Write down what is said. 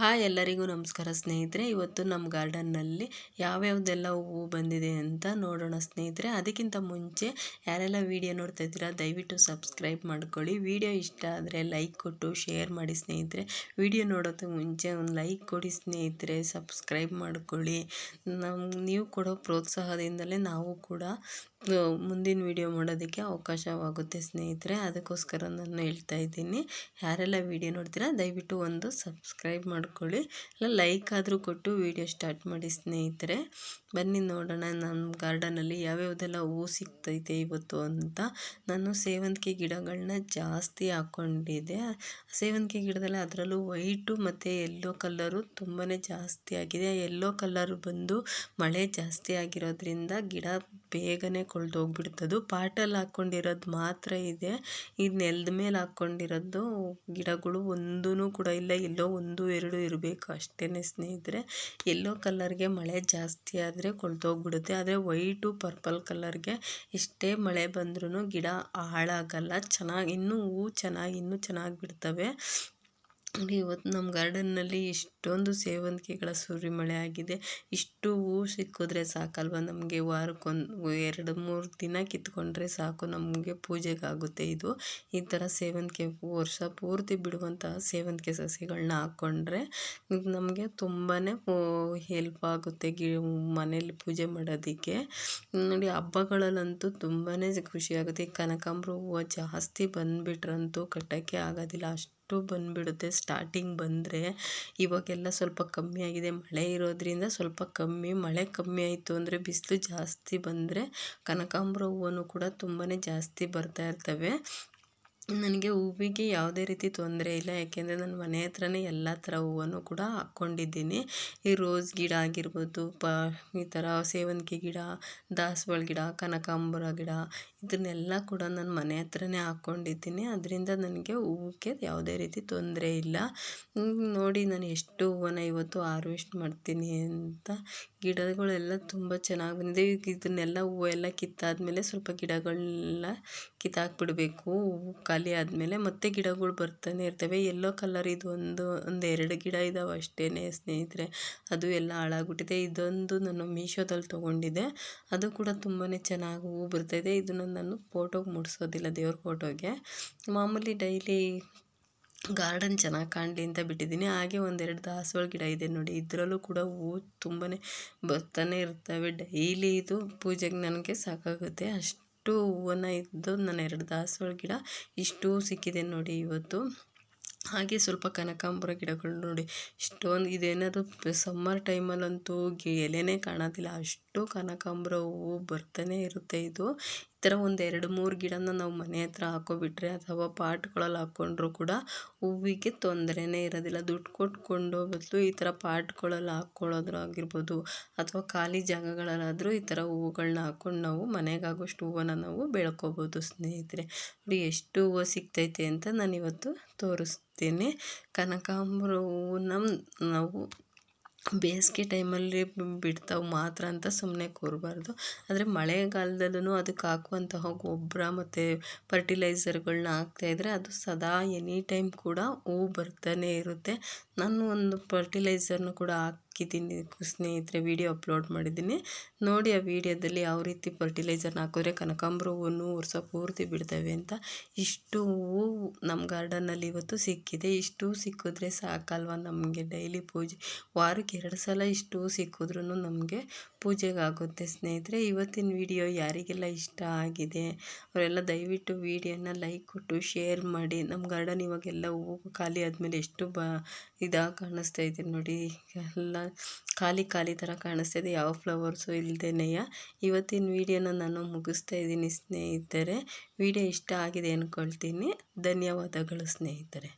Hi ಎಲ್ಲರಿಗೂ ನಮಸ್ಕಾರ ಸ್ನೇಹಿತರೆ. ಇವತ್ತು ನಮ್ಮ ಗಾರ್ಡನ್ನಲ್ಲಿ ಯಾವ್ಯಾವುದೆಲ್ಲ ಹೂವು ಬಂದಿದೆ ಅಂತ ನೋಡೋಣ ಸ್ನೇಹಿತರೆ. ಅದಕ್ಕಿಂತ ಮುಂಚೆ ಯಾರೆಲ್ಲ ವೀಡಿಯೋ ನೋಡ್ತಾ ಇದ್ದೀರಾ, ದಯವಿಟ್ಟು ಸಬ್ಸ್ಕ್ರೈಬ್ ಮಾಡ್ಕೊಳ್ಳಿ. ವಿಡಿಯೋ ಇಷ್ಟ ಆದರೆ ಲೈಕ್ ಕೊಟ್ಟು, ಶೇರ್ ಮಾಡಿ ಸ್ನೇಹಿತರೆ. ವಿಡಿಯೋ ನೋಡೋದಕ್ಕೆ ಮುಂಚೆ ಒಂದು ಲೈಕ್ ಕೊಡಿ ಸ್ನೇಹಿತರೆ. ಸಬ್ಸ್ಕ್ರೈಬ್ ಮಾಡ್ಕೊಳ್ಳಿ. ನಮ್ಮ ನೀವು ಕೊಡೋ ಪ್ರೋತ್ಸಾಹದಿಂದಲೇ ನಾವು ಕೂಡ ಮುಂದಿನ ವಿಡಿಯೋ ಮಾಡೋದಕ್ಕೆ ಅವಕಾಶವಾಗುತ್ತೆ ಸ್ನೇಹಿತರೆ. ಅದಕ್ಕೋಸ್ಕರ ನಾನು ಹೇಳ್ತಾ ಇದ್ದೀನಿ. ಯಾರೆಲ್ಲ ವಿಡಿಯೋ ನೋಡ್ತೀರಾ, ದಯವಿಟ್ಟು ಒಂದು ಸಬ್ಸ್ಕ್ರೈಬ್ ಮಾಡ್ಕೊಳ್ಳಿ ಇಲ್ಲ ಲೈಕ್ ಆದರೂ ಕೊಟ್ಟು ವಿಡಿಯೋ ಸ್ಟಾರ್ಟ್ ಮಾಡಿ ಸ್ನೇಹಿತರೆ. ಬನ್ನಿ ನೋಡೋಣ ನಮ್ಮ ಗಾರ್ಡನಲ್ಲಿ ಯಾವ್ಯಾವುದೆಲ್ಲ ಹೂವು ಸಿಗ್ತೈತೆ ಇವತ್ತು ಅಂತ. ನಾನು ಸೇವಂತಿಗೆ ಗಿಡಗಳನ್ನ ಜಾಸ್ತಿ ಹಾಕ್ಕೊಂಡಿದ್ದೆ ಸೇವಂತಿಗೆ ಗಿಡದಲ್ಲಿ ಅದರಲ್ಲೂ ವೈಟು ಮತ್ತು ಯೆಲ್ಲೋ ಕಲ್ಲರು ತುಂಬಾ ಜಾಸ್ತಿ ಆಗಿದೆ. ಯೆಲ್ಲೋ ಕಲ್ಲರ್ ಬಂದು ಮಳೆ ಜಾಸ್ತಿ ಆಗಿರೋದ್ರಿಂದ ಗಿಡ ಬೇಗನೆ ಕೊಳ್ದೋಗ್ಬಿಡ್ತದು. ಪಾಟಲ್ಲಿ ಹಾಕ್ಕೊಂಡಿರೋದು ಮಾತ್ರ ಇದೆ. ಇದು ನೆಲದ ಮೇಲೆ ಹಾಕ್ಕೊಂಡಿರೋದು ಗಿಡಗಳು ಒಂದೂ ಕೂಡ ಇಲ್ಲ, ಎಲ್ಲೋ ಒಂದು, ಎರಡು ಇರಬೇಕು ಅಷ್ಟೇ ಸ್ನೇಹಿತರೆ. ಎಲ್ಲೋ ಕಲರ್ಗೆ ಮಳೆ ಜಾಸ್ತಿ ಆದರೆ ಕೊಳ್ತೋಗ್ಬಿಡುತ್ತೆ ಆದರೆ ವೈಟು ಪರ್ಪಲ್ ಕಲರ್ಗೆ ಎಷ್ಟೇ ಮಳೆ ಬಂದ್ರೂ ಗಿಡ ಹಾಳಾಗಲ್ಲ. ಚೆನ್ನಾಗಿ ಇನ್ನೂ ಹೂವು ಚೆನ್ನಾಗಿ ಇನ್ನೂ ಚೆನ್ನಾಗಿ ಬಿಡ್ತವೆ. ನೋಡಿ ಇವತ್ತು ನಮ್ಮ ಗಾರ್ಡನ್ನಲ್ಲಿ ಇಷ್ಟೊಂದು ಸೇವಂತಿಗೆಗಳ ಸುರಿಮಳೆ ಆಗಿದೆ. ಇಷ್ಟು ಹೂವು ಸಿಕ್ಕಿದ್ರೆ ಸಾಕಲ್ವ? ನಮಗೆ ವಾರಕ್ಕೊಂದು, ಎರಡು, ಮೂರು ದಿನ ಕಿತ್ಕೊಂಡ್ರೆ ಸಾಕು. ನಮಗೆ ಪೂಜೆಗಾಗುತ್ತೆ ಇದು. ಈ ಥರ ಸೇವಂತಿಗೆ ವರ್ಷ ಪೂರ್ತಿ ಬಿಡುವಂತಹ ಸೇವಂತಿಗೆ ಸಸಿಗಳನ್ನ ಹಾಕ್ಕೊಂಡ್ರೆ ನಮಗೆ ತುಂಬಾ ಹೆಲ್ಪ್ ಆಗುತ್ತೆ ಗಿ ಮನೇಲಿ ಪೂಜೆ ಮಾಡೋದಕ್ಕೆ. ನೋಡಿ, ಹಬ್ಬಗಳಲ್ಲಂತೂ ತುಂಬಾ ಖುಷಿಯಾಗುತ್ತೆ. ಈ ಕನಕಾಂಬ್ರ ಹೂವು ಜಾಸ್ತಿ ಬಂದುಬಿಟ್ರಂತೂ ಕಟ್ಟೋಕ್ಕೆ ಆಗೋದಿಲ್ಲ. ಅಷ್ಟು ಅಷ್ಟು ಬಂದುಬಿಡುತ್ತೆ. ಸ್ಟಾರ್ಟಿಂಗ್ ಬಂದರೆ ಇವಾಗೆಲ್ಲ ಸ್ವಲ್ಪ ಕಮ್ಮಿ ಆಗಿದೆ. ಮಳೆ ಇರೋದರಿಂದ ಸ್ವಲ್ಪ ಕಮ್ಮಿ. ಮಳೆ ಕಮ್ಮಿ ಆಯಿತು ಅಂದರೆ ಬಿಸಿಲು ಜಾಸ್ತಿ ಬಂದರೆ ಕನಕಾಂಬರ ಹೂವನ್ನು ಕೂಡ ತುಂಬಾ ಜಾಸ್ತಿ ಬರ್ತಾ ಇರ್ತವೆ. ನನಗೆ ಹೂವಿಗೆ ಯಾವುದೇ ರೀತಿ ತೊಂದರೆ ಇಲ್ಲ, ಯಾಕೆಂದರೆ ನನ್ನ ಮನೆ ಹತ್ರನೇ ಎಲ್ಲ ಥರ ಹೂವನ್ನು ಕೂಡ ಹಾಕ್ಕೊಂಡಿದ್ದೀನಿ. ಈ ರೋಸ್ ಗಿಡ ಆಗಿರ್ಬೋದು, ಪ, ಈ ಥರ ಸೇವಂತಿಗೆ ಗಿಡ, ದಾಸವಾಳ ಗಿಡ, ಕನಕಾಂಬರ ಗಿಡ, ಇದನ್ನೆಲ್ಲ ಕೂಡ ನಾನು ಮನೆ ಹತ್ರನೇ ಹಾಕ್ಕೊಂಡಿದ್ದೀನಿ. ಅದರಿಂದ ನನಗೆ ಹೂವಿಗೆ ಯಾವುದೇ ರೀತಿ ತೊಂದರೆ ಇಲ್ಲ. ನೋಡಿ ನಾನು ಎಷ್ಟು ಹೂವನ್ನು ಇವತ್ತು ಹಾರ್ವೆಸ್ಟ್ ಮಾಡ್ತೀನಿ ಅಂತ ಗಿಡಗಳೆಲ್ಲ ತುಂಬ ಚೆನ್ನಾಗಿ ಬಂದಿದೆ. ಇದನ್ನೆಲ್ಲ ಹೂವೆಲ್ಲ ಕಿತ್ತಾದಮೇಲೆ ಸ್ವಲ್ಪ ಗಿಡಗಳನ್ನ ಕಿತ್ತಾಕ್ಬಿಡಬೇಕು. ಹೂವು ಖಾಲಿ ಆದಮೇಲೆ ಮತ್ತೆ ಗಿಡಗಳು ಬರ್ತಾನೆ ಇರ್ತವೆ. ಎಲ್ಲೋ ಕಲರ್ ಇದು ಒಂದು ಒಂದು ಎರಡು ಗಿಡ ಇದ್ದಾವೆ ಅಷ್ಟೇ ಸ್ನೇಹಿತರೆ. ಅದು ಎಲ್ಲ ಹಾಳಾಗ್ಬಿಟ್ಟಿದೆ. ಇದೊಂದು ನಾನು ಮೀಶೋದಲ್ಲಿ ತೊಗೊಂಡಿದ್ದೆ. ಅದು ಕೂಡ ತುಂಬಾ ಚೆನ್ನಾಗಿ ಹೂವು ಬರ್ತಾಯಿದೆ ಇದನ್ನು ನಾನು ಫೋಟೋಗೆ ಮುಡ್ಸೋದಿಲ್ಲ ದೇವ್ರ ಫೋಟೋಗೆ ಮಾಮೂಲಿ ಡೈಲಿ ಗಾರ್ಡನ್ ಚೆನ್ನಾಗಿ ಕಾಣಲಿ ಅಂತ ಬಿಟ್ಟಿದ್ದೀನಿ. ಹಾಗೆ ಒಂದೆರಡು ದಾಸವಾಳ ಗಿಡ ಇದೆ ನೋಡಿ. ಇದರಲ್ಲೂ ಕೂಡ ಹೂವು ತುಂಬಾ ಬರ್ತಾನೆ ಇರ್ತವೆ. ಡೈಲಿ ಇದು ಪೂಜೆಗೆ ನನಗೆ ಸಾಕಾಗುತ್ತೆ. ಅಷ್ಟು ಹೂವನ್ನು ಇದ್ದು ನಾನು ಎರಡು ದಾಸವಾಳ ಗಿಡ ಇಷ್ಟು ಸಿಕ್ಕಿದೆ ನೋಡಿ ಇವತ್ತು. ಹಾಗೆ ಸ್ವಲ್ಪ ಕನಕಾಂಬರ ಗಿಡಗಳು ನೋಡಿ. ಇಷ್ಟೊಂದು ಇದೇನಾದ್ರು ಸಮ್ಮರ್ ಟೈಮಲ್ಲಂತೂ ಎಲೆನೇ ಕಾಣೋದಿಲ್ಲ ಅಷ್ಟು ಕನಕಾಂಬರ ಹೂವು ಬರ್ತಾನೆ ಇರುತ್ತೆ ಇದು. ಈ ಥರ ಒಂದು ಎರಡು ಮೂರು ಗಿಡನ ನಾವು ಮನೆ ಹತ್ರ ಹಾಕೋಬಿಟ್ರೆ ಅಥವಾ ಪಾಟ್ಗಳಲ್ಲಿ ಹಾಕ್ಕೊಂಡ್ರೂ ಕೂಡ ಹೂವಿಗೆ ತೊಂದರೆನೇ ಇರೋದಿಲ್ಲ. ದುಡ್ಡು ಕೊಟ್ಕೊಂಡು ಬದಲು ಈ ಥರ ಪಾಟ್ಗಳಲ್ಲಿ ಹಾಕ್ಕೊಳ್ಳೋದ್ರು ಆಗಿರ್ಬೋದು ಅಥವಾ ಖಾಲಿ ಜಾಗಗಳಲ್ಲಾದರೂ ಈ ಥರ ಹೂವುಗಳನ್ನ ಹಾಕ್ಕೊಂಡು ನಾವು ಮನೆಗಾಗೋಷ್ಟು ಹೂವನ್ನು ನಾವು ಬೆಳ್ಕೋಬೋದು ಸ್ನೇಹಿತರೆ. ನೋಡಿ ಎಷ್ಟು ಹೂವು ಸಿಗ್ತೈತೆ ಅಂತ ನಾನಿವತ್ತು ತೋರಿಸ್ತೀನಿ ಹೂವು ನಮ್ಮ ನಾವು ಬೇಸಿಗೆ ಟೈಮಲ್ಲಿ ಬಿಡ್ತಾವೆ ಮಾತ್ರ ಅಂತ ಸುಮ್ಮನೆ ಕೂರಬಾರ್ದು. ಆದರೆ ಮಳೆಗಾಲದಲ್ಲೂ ಅದಕ್ಕೆ ಹಾಕುವಂತಹ ಗೊಬ್ಬರ ಮತ್ತು ಫರ್ಟಿಲೈಸರ್ಗಳನ್ನ ಇದ್ದರೆ ಅದು ಸದಾ ಎನಿ ಟೈಮ್ ಕೂಡ ಹೂ ಬರ್ತಾನೆ ಇರುತ್ತೆ. ನಾನು ಒಂದು ಫರ್ಟಿಲೈಸರ್ನು ಕೂಡ ಹಾಕಿ ಹಾಕಿದ್ದೀನಿ ಸ್ನೇಹಿತರೆ ವೀಡಿಯೋ ಅಪ್ಲೋಡ್ ಮಾಡಿದ್ದೀನಿ. ನೋಡಿ ಆ ವಿಡಿಯೋದಲ್ಲಿ ಯಾವ ರೀತಿ ಫರ್ಟಿಲೈಸರ್ನ ಹಾಕಿದ್ರೆ ಕನಕಾಂಬ್ರ ಹೂವನ್ನು ವರ್ಷ ಪೂರ್ತಿ ಬಿಡ್ತವೆ ಅಂತ. ಇಷ್ಟು ಹೂವು ನಮ್ಮ ಗಾರ್ಡನ್ನಲ್ಲಿ ಇವತ್ತು ಸಿಕ್ಕಿದೆ. ಇಷ್ಟು ಸಿಕ್ಕಿದ್ರೆ ಸಾಕಲ್ವ ನಮಗೆ ಡೈಲಿ ಪೂಜೆ? ವಾರಕ್ಕೆ ಎರಡು ಸಲ ಇಷ್ಟು ಸಿಕ್ಕಿದ್ರೂ ನಮಗೆ ಪೂಜೆಗೆ ಆಗುತ್ತೆ ಸ್ನೇಹಿತರೆ. ಇವತ್ತಿನ ವಿಡಿಯೋ ಯಾರಿಗೆಲ್ಲ ಇಷ್ಟ ಆಗಿದೆ, ಅವರೆಲ್ಲ ದಯವಿಟ್ಟು ವಿಡಿಯೋನ ಲೈಕ್ ಕೊಟ್ಟು, ಶೇರ್ ಮಾಡಿ. ನಮ್ಮ ಗಾರ್ಡನ್ ಇವಾಗೆಲ್ಲ ಹೂವು ಖಾಲಿ ಆದಮೇಲೆ ಎಷ್ಟು ಬ ಇದಾಗಿ ಕಾಣಿಸ್ತಾ ಇದೆ ನೋಡಿ. ಎಲ್ಲ ಖಾಲಿ ಖಾಲಿ ಥರ ಕಾಣಿಸ್ತಾ ಇದೆ. ಯಾವ ಫ್ಲವರ್ಸು ಇಲ್ಲದೇನೆಯ ಇವತ್ತಿನ ವಿಡಿಯೋನ ನಾನು ಮುಗಿಸ್ತಾ ಇದ್ದೀನಿ ಸ್ನೇಹಿತರೆ. ವಿಡಿಯೋ ಇಷ್ಟ ಆಗಿದೆ ಅಂದ್ಕೊಳ್ತೀನಿ ಧನ್ಯವಾದಗಳು ಸ್ನೇಹಿತರೆ.